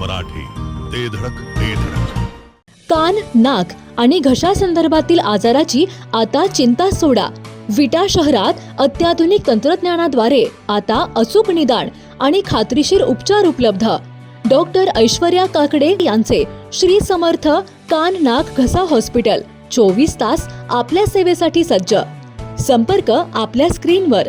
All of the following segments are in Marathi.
मराठी. ते धडक ते धडक. कान नाक आणि घशा संदर्भातील आजाराची आता चिंता सोडा. विटा शहरात अत्याधुनिक तंत्रज्ञानाद्वारे आता अचूक निदान आणि खात्रीशीर उपचार उपलब्ध. डॉक्टर ऐश्वर्या काकडे यांचे श्री समर्थ कान नाक घसा हॉस्पिटल चोवीस तास आपल्या सेवेसाठी सज्ज. संपर्क आपल्या स्क्रीनवर.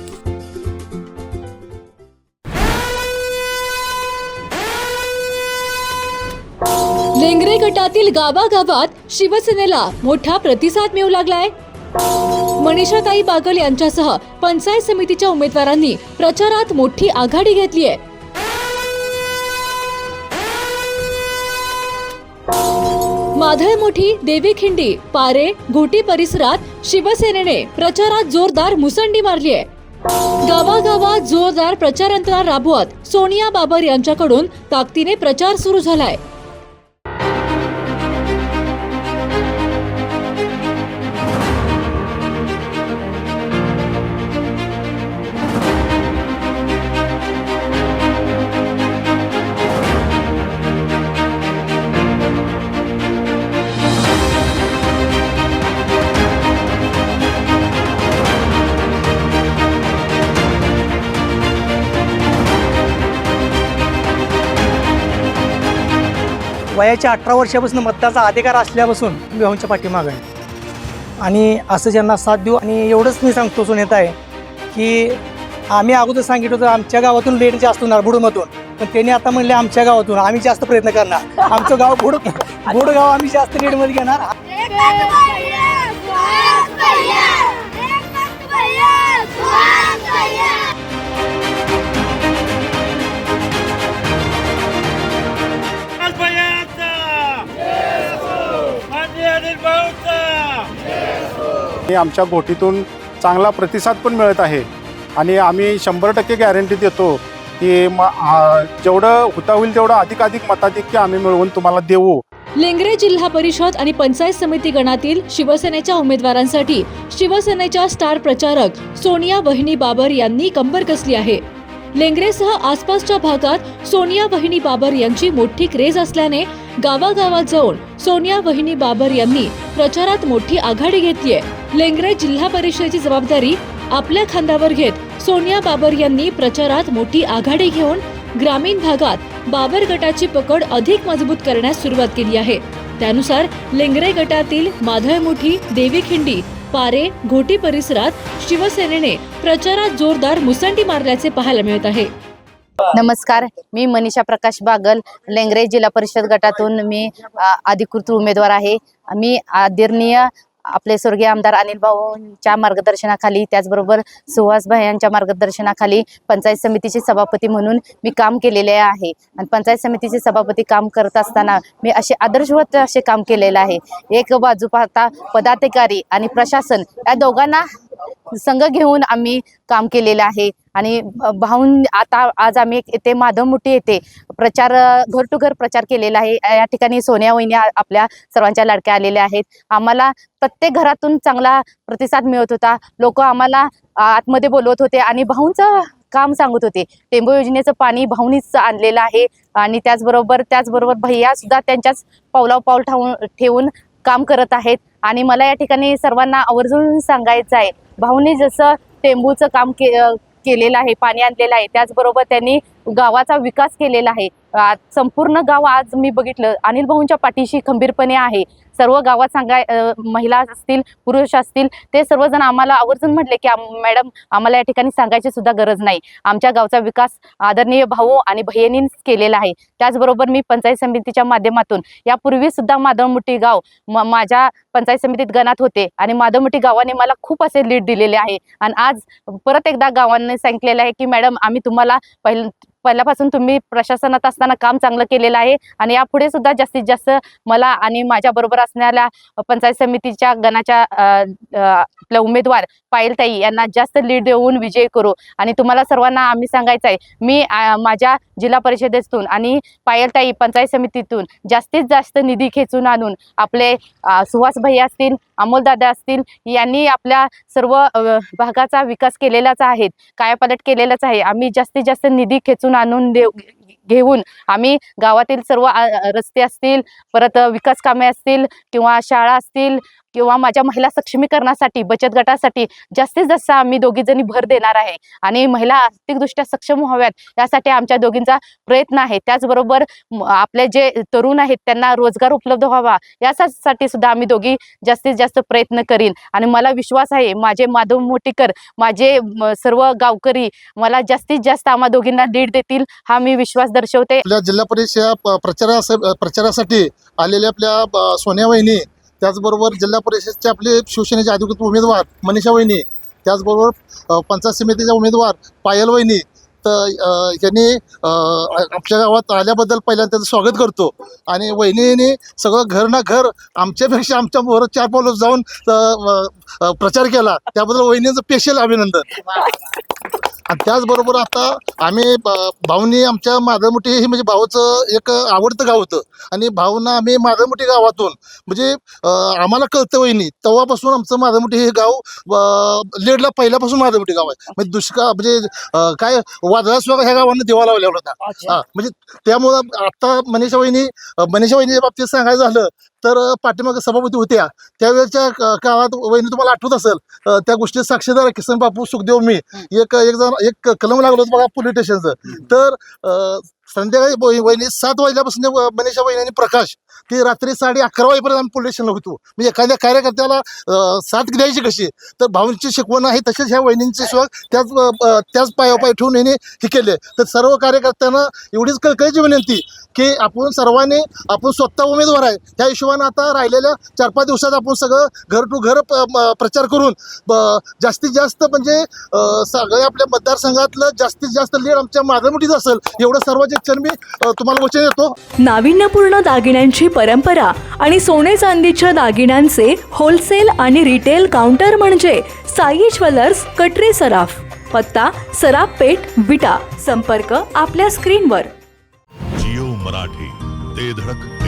लेंगरे गटातील गावागावात शिवसेनेला मोठा प्रतिसाद मिळू लागलाय. मनीषाताई बागल यांच्यासह पंचायत समितीच्या उमेदवारांनी प्रचारात मोठी आघाडी घेतली आहे. माधळमोठी देवीखिंडी पारे घोटी परिसरात शिवसेनेने प्रचारात जोरदार मुसंडी मारली आहे. गावागावात जोरदार प्रचार यंत्रणा राबवत सोनिया बाबर यांच्याकडून ताकदीने प्रचार सुरू झालाय. वयाच्या अठरा वर्षापासून मतदाचा अधिकार असल्यापासून मी भाऊंच्या पाठीमागं आहे. आणि असं ज्यांना साथ देऊ आणि एवढंच मी सांगतो सुनेता आहे की आम्ही अगोदर सांगितलं होतं आमच्या गावातून लेट जास्त होणार बुडूमधून. पण त्यांनी आता म्हणले आमच्या गावातून आम्ही जास्त प्रयत्न करणार. आमचं गाव बुड बुड गाव आम्ही जास्त लेटमध्ये घेणार. आणि आमच्या गोटीतून चांगला प्रतिसाद पण मिळत आहे. आणि आम्ही शंभर टक्के गॅरंटी देतो की म जेवढं होता होईल तेवढं अधिकाधिक मताधिक्य आम्ही मिळवून तुम्हाला देऊ. लेंगरे जिल्हा परिषद आणि पंचायत समिती गणातील शिवसेनेच्या उमेदवारांसाठी शिवसेनेच्या स्टार प्रचारक सोनिया वहिनी बाबर यांनी कंबर कसली आहे? लेंगरेसह आसपासच्या भागात सोनिया वहिनी बाबर यांची मोठी क्रेज असल्याने गावागावात जाऊन सोनिया वहिनी बाबर यांनी प्रचारात मोठी आघाडी घेतलीय. लेंगरे जिल्हा परिषदेची जबाबदारी आपल्या खांद्यावर घेत सोनिया बाबर यांनी प्रचारात मोठी आघाडी घेऊन ग्रामीण भागात बाबर गटाची पकड अधिक मजबूत करण्यास सुरुवात केली आहे. त्यानुसार लेंगरे गटातील माधळमुठी देवीखिंडी पारे घोटी परिसरात शिवसेनेने प्रचारात जोरदार मुसंडी मारल्याचे पाहायला मिळत आहे. नमस्कार मी मनीषा प्रकाश बागल. लेंगरे जिल्हा परिषद गटातून मी अधिकृत उमेदवार आहे. मी आदरणीय आपले स्वर्गीय आमदार अनिल भाऊंच्या मार्गदर्शनाखाली त्याचबरोबर सुहास भाई यांच्या मार्गदर्शनाखाली पंचायत समितीचे सभापती म्हणून मी काम केलेले आहे. आणि पंचायत समितीचे सभापती काम करत असताना मी असे आदर्शवत असे काम केलेलं आहे. एक बाजू पाहता पदाधिकारी आणि प्रशासन या दोघांना संघ घेऊन आम्ही काम केलेलं आहे. आणि भाऊन आता आज आम्ही येथे माधवमुठी येथे प्रचार घर टू घर प्रचार केलेला आहे. या ठिकाणी सोन्या वहिनी आपल्या सर्वांच्या लाडक्या आलेल्या आहेत. आम्हाला प्रत्येक घरातून चांगला प्रतिसाद मिळत होता. लोक आम्हाला आतमध्ये बोलवत होते आणि भाऊंचं काम सांगत होते. टेंबू योजनेचं पाणी भाऊनीच आणलेलं आहे. आणि त्याचबरोबर त्याचबरोबर भैया सुद्धा त्यांच्याच पावलाव पाऊल ठाऊन ठेवून काम करत आहेत. आणि मला या ठिकाणी सर्वांना आवर्जून सांगायचं आहे. भाऊनी जसं टेंबूचं काम के केलेलं आहे पाणी आणलेलं आहे त्याचबरोबर त्यांनी गावाचा विकास केलेला आहे. संपूर्ण गाव आज मी बघितलं अनिल भाऊंच्या पाठीशी खंबीरपणे आहे. सर्व गावात सांगाय महिला असतील पुरुष असतील ते सर्वजण आम्हाला आवर्जून म्हटले की मॅडम आम्हाला या ठिकाणी सांगायची सुद्धा गरज नाही. आमच्या गावचा विकास आदरणीय भाऊ आणि बहिणींनीच केलेला आहे. त्याचबरोबर मी पंचायत समितीच्या माध्यमातून यापूर्वी सुद्धा माधवमुठी गाव म- माझ्या पंचायत समितीत गणात होते आणि माधवमुठी गावाने मला खूप असे लीड दिलेले आहे. आणि आज परत एकदा गावांनी सांगितलेलं आहे की मॅडम आम्ही तुम्हाला पहिलं पहिल्यापासून तुम्ही प्रशासनात असताना काम चांगलं केलेलं आहे आणि यापुढे सुद्धा जास्तीत जास्त मला आणि माझ्या बरोबर असणाऱ्या पंचायत समितीच्या गणाच्या आपल्या उमेदवार पायलताई यांना जास्त लीड देऊन विजय करू. आणि तुम्हाला सर्वांना आम्ही सांगायचं आहे मी माझ्या जिल्हा परिषदेतून आणि पायलताई पंचायत समितीतून जास्तीत जास्त निधी खेचून आणून आपले सुहास भाई असतील अमोलदादा असतील यांनी आपल्या सर्व भागाचा विकास केलेलाच आहे कायापालट केलेलाच आहे. आम्ही जास्तीत जास्त निधी खेचून आणून देऊ घेऊन आम्ही गावातील सर्व रस्ते असतील परत विकास कामे असतील किंवा शाळा असतील किंवा माझ्या महिला सक्षमीकरणासाठी बचत गटासाठी जास्तीत जास्त आम्ही दोघी जणी भर देणार आहे. आणि महिला आर्थिकदृष्ट्या सक्षम व्हाव्यात यासाठी आमच्या दोघींचा प्रयत्न आहे. त्याचबरोबर आपले जे तरुण आहेत त्यांना रोजगार उपलब्ध व्हावा यासाठी सुद्धा आम्ही दोघी जास्तीत जास्त प्रयत्न करीन. आणि मला विश्वास आहे माझे माधव मोटीकर माझे सर्व गावकरी मला जास्तीत जास्त आम्हा दोघींना लीड देतील हा मी विश्वास दर्शवते. आपल्या जिल्हा परिषद प्रचारासाठी आलेल्या आपल्या सोन्या वहिनी त्याचबरोबर जिल्हा परिषदचे आपले शिवसेनेचे अधिकृत उमेदवार मनीषा वहिनी त्याचबरोबर पंचायत समितीच्या उमेदवार पायल वहिनी तर यांनी आमच्या गावात आल्याबद्दल पहिल्यांदा त्याचं स्वागत करतो. आणि वहिनीने सगळं घर ना घर आमच्यापेक्षा आमच्या बरोबर चार पावलं जाऊन प्रचार केला त्याबद्दल वहिनीचं स्पेशल अभिनंदन. आणि त्याचबरोबर आता आम्ही भाऊनी आमच्या माधवमुठी हे म्हणजे भाऊचं एक आवडतं गाव होतं. आणि भाऊना आम्ही माधवमुठी गावातून म्हणजे आम्हाला कळतं वहिनी तेव्हापासून आमचं माधवमुठी हे गाव लेडला पहिल्यापासून माधवमुठी गाव आहे. म्हणजे दुष्काळ म्हणजे काय वादळासुद्धा ह्या गावानं देवा लावलेला होता हा म्हणजे त्यामुळं आता मनीषा वहिनी मनीषा वहिनीच्या बाबतीत सांगायचं झालं तर पाठीमागे सभापती होत्या. त्यावेळेच्या काळात वहिनी तुम्हाला आठवत असेल त्या गोष्टी साक्षीदार किसन बापू सुखदेव मी. एक एक जण एक कलम लागलो होतं बघा पोलीस स्टेशनचं तर संध्याकाळी वहि- वहिनी सात वाजल्यापासून मनीषा वहिनी आणि प्रकाश की रात्री साडे अकरा वाजेपर्यंत आम्ही पोलीस स्टेशनला होतो. म्हणजे एखाद्या कार्यकर्त्याला साथ द्यायची कशी? तर भाऊंची शिकवण आहे तसेच ह्या वहिनींची शिवाय त्याच त्याच पायापाय ठेवून हिने हे केले. तर सर्व कार्यकर्त्यांना एवढीच कळकळीची विनंती की आपण सर्वांनी आपण स्वतः उमेदवार आहे. त्या हिशोबानं आता राहिलेल्या चार पाच दिवसात आपण सगळं घर टू घर प्रचार करून जास्तीत जास्त म्हणजे सगळ्या आपल्या मतदारसंघातलं जास्तीत जास्त लीड आमच्या मागमुठीच असेल. एवढं सर्वांचे क्षण मी तुम्हाला वचन देतो. नाविन्यपूर्ण दागिन्यांची परंपरा आणि सोने चांदीच्या दागिन्यांचे होलसेल आणि रिटेल काउंटर म्हणजे साई ज्वेलर्स कटरे सराफ पत्ता सराफ पेठ विटा संपर्क आपल्या स्क्रीनवर जिओ मराठी ते धडक.